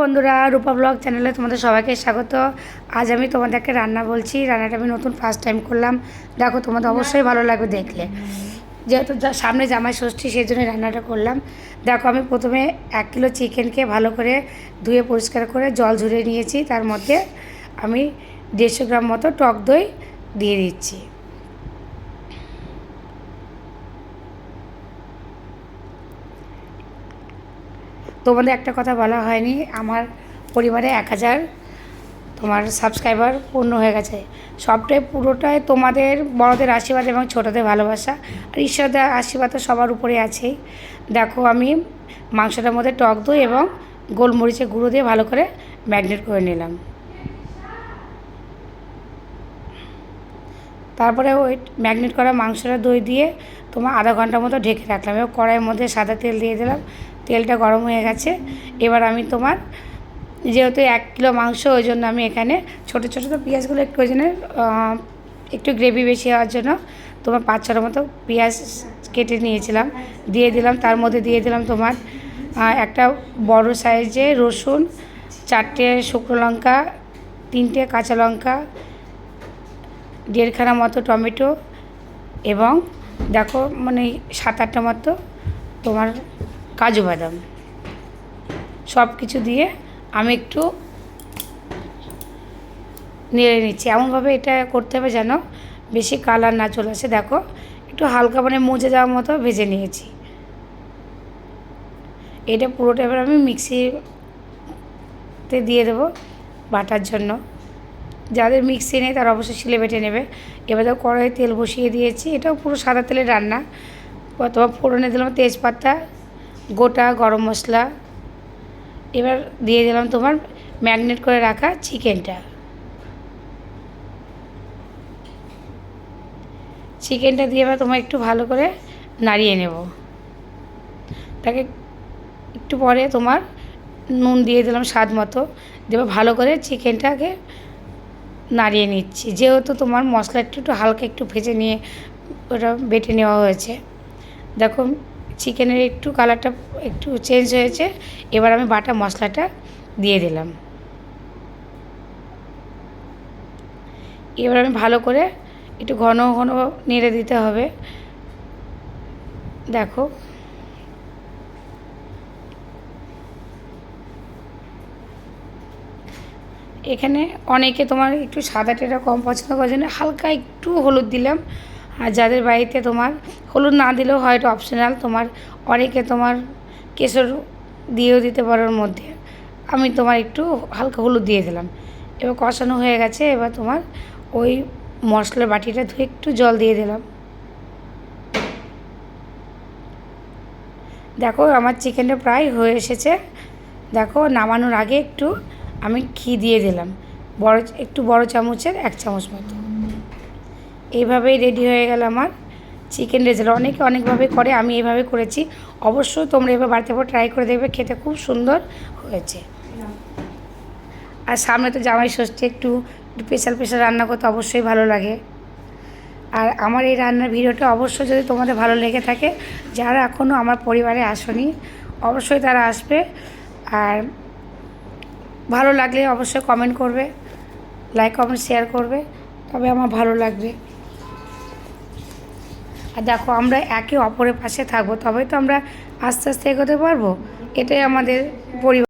বন্ধুরা, রূপা ব্লগ চ্যানেলে তোমাদের সবাইকে স্বাগত। আজ আমি তোমাদেরকে রান্না বলছি। রান্নাটা আমি নতুন ফার্স্ট টাইম করলাম। দেখো, তোমাদের অবশ্যই ভালো লাগবে দেখলে। যেহেতু সামনে জামাই ষষ্ঠী, সেই জন্য রান্নাটা করলাম। দেখো, আমি প্রথমে এক কিলো চিকেনকে ভালো করে ধুয়ে পরিষ্কার করে জল ঝরিয়ে নিয়েছি। তার মধ্যে আমি দেড়শো গ্রাম মতো টক দই দিয়ে দিচ্ছি। তোমাদের একটা কথা বলা হয়নি, আমার পরিবারে এক হাজার তোমার সাবস্ক্রাইবার পূর্ণ হয়ে গেছে। সবটাই পুরোটাই তোমাদের, বড়দের আশীর্বাদ এবং ছোটদের ভালোবাসা। আর ঈশ্বরদের আশীর্বাদ তো সবার উপরে আছেই। দেখো আমি মাংসটার মধ্যে টক দই এবং গোলমরিচের গুঁড়ো দিয়ে ভালো করে ম্যাগনেট করে নিলাম। তারপরে ওই ম্যাগনেট করা মাংসটা দই দিয়ে তোমার আধা ঘণ্টার মতো ঢেকে রাখলাম এবার কড়াইয়ের মধ্যে সাদা তেল দিয়ে দিলাম। তেলটা গরম হয়ে গেছে। এবার আমি তোমার যেহেতু এক কিলো মাংস, ওই জন্য আমি এখানে ছোটো ছোটো তো পেঁয়াজগুলো একটু ওই একটু গ্রেভি বেশি হওয়ার জন্য তোমার পাঁচ ছটার মতো পেঁয়াজ কেটে নিয়েছিলাম। দিয়ে দিলাম, তার মধ্যে দিয়ে দিলাম তোমার একটা বড় সাইজে রসুন, চারটে শুকনো লঙ্কা, তিনটে কাঁচা লঙ্কা, দেড়খানা মতো টমেটো এবং দেখো মানে সাত, আটটা মতো তোমার কাজু বাদাম। সব কিছু দিয়ে আমি একটু নেড়ে নিচ্ছি। এমনভাবে এটা করতে হবে যেন বেশি কালার না চলে আসে। দেখো, একটু হালকা মানে মুজে যাওয়ার মতো ভেজে নিয়েছি। এটা পুরোটা এবার আমি মিক্সিতে দিয়ে দেবো বাটার জন্য। যাদের মিক্সি নেই, তারা অবশ্যই শিলে বেটে নেবে। এবার তো কড়াই তেল বসিয়ে দিয়েছি। এটাও পুরো সাদা তেলের রান্না। তোমার ফোড়নে দিলাম তেজপাতা গোটা গরম মশলা। এবার দিয়ে দিলাম তোমার ম্যাগনেট করে রাখা চিকেনটা। চিকেনটা দিয়ে এবার তোমার একটু ভালো করে নাড়িয়ে নেব। তাকে একটু পরে তোমার নুন দিয়ে দিলাম স্বাদ মতো। দেবে ভালো করে চিকেনটাকে নাড়িয়ে নিচ্ছি। যেহেতু তোমার মশলা একটু একটু হালকা একটু ভেজে নিয়ে ওটা বেটে নেওয়া হয়েছে। দেখো চিকেনের একটু কালারটা একটু চেঞ্জ হয়েছে, এবার আমি বাটা মশলাটা দিয়ে দিলাম। এবার আমি ভালো করে একটু ঘন ঘন নেড়ে দিতে হবে। দেখো। এখানে অনেকে তোমার একটু সাদা টেটা কম পছন্দ করার জন্য হালকা একটু হলুদ দিলাম। আর যাদের বাড়িতে তোমার হলুদ না দিলেও হয়, এটা অপশনাল তোমার অনেকে তোমার কেশর দিয়েও দিতে পারো ওর মধ্যে। আমি তোমার একটু হালকা হলুদ দিয়ে দিলাম। এবার কষানো হয়ে গেছে, এবার তোমার ওই মশলার বাটিটা ধুয়ে একটু জল দিয়ে দিলাম। দেখো, আমার চিকেনটা প্রায় হয়ে এসেছে। দেখো, নামানোর আগে একটু আমি ঘি দিয়ে দিলাম। বড়, একটু বড় চামচের এক চামচ মতো। এইভাবেই রেডি হয়ে গেল আমার চিকেন রেজাল্ট অনেকে অনেকভাবে করে, আমি এইভাবে করেছি। অবশ্যই তোমরা এবার বাড়িতে পর ট্রাই করে দেখবে, খেতে খুব সুন্দর হয়েছে। আর সামনে তো জামাই ষষ্ঠী, একটু স্পেশাল স্পেশাল রান্না করতে অবশ্যই ভালো লাগে। আর আমার এই রান্নার ভিডিওটা অবশ্যই যদি তোমাদের ভালো লেগে থাকে, যারা এখনও আমার পরিবারে আসনি, অবশ্যই তারা আসবে। আর ভালো লাগলে অবশ্যই কমেন্ট করবে লাইক কমেন্ট শেয়ার করবে। তবে আমার ভালো লাগবে। আর দেখো আমরা একে অপরের পাশে থাকব তবে তো আমরা আস্তে আস্তে এগোতে পারব। এটাই আমাদের পরিবার।